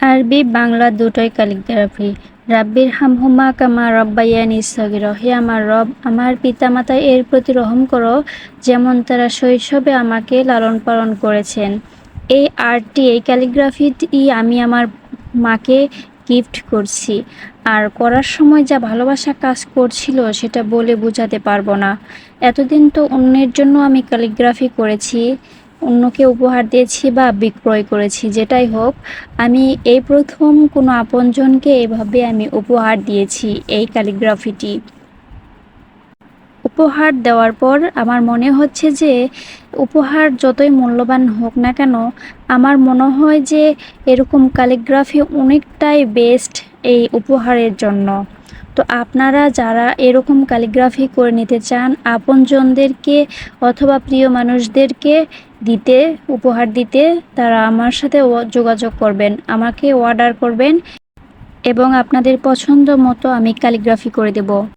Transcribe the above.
আরবি, বাংলা দুটোই ক্যালিগ্রাফি রাব্বির হাম হামহুমা কামা রব্বাইয়ানি সগির। হে আমার রব, আমার পিতা পিতামাতা এর প্রতি রহম করো, যেমন তারা শৈশবে আমাকে লালন পালন করেছেন। এই আর্টটি, এই ক্যালিগ্রাফিটি আমি আমার মাকে গিফট করছি। আর করার সময় যা ভালোবাসা কাজ করছিল, সেটা বলে বোঝাতে পারব না। এতদিন তো অন্যের জন্য আমি ক্যালিগ্রাফি করেছি। অন্যকে উপহার দিয়েছি বা বিক্রয় করেছি, যেটাই হোক, আমি এই প্রথম কোনো আপনজনকে এভাবে আমি উপহার দিয়েছি এই ক্যালিগ্রাফিটি। উপহার দেওয়ার পর আমার মনে হচ্ছে যে, উপহার যতই মূল্যবান হোক না কেন, আমার মনে হয় যে, এরকম ক্যালিগ্রাফি অনেকটাই বেস্ট এই উপহারের জন্য। তো আপনারা যারা এরকম ক্যালিগ্রাফি করে নিতে চান, আপনজনদেরকে অথবা প্রিয় মানুষদেরকে দিতে, উপহার দিতে, তারা আমার সাথে যোগাযোগ করবেন, আমাকে অর্ডার করবেন এবং আপনাদের পছন্দ মতো আমি ক্যালিগ্রাফি করে দেব।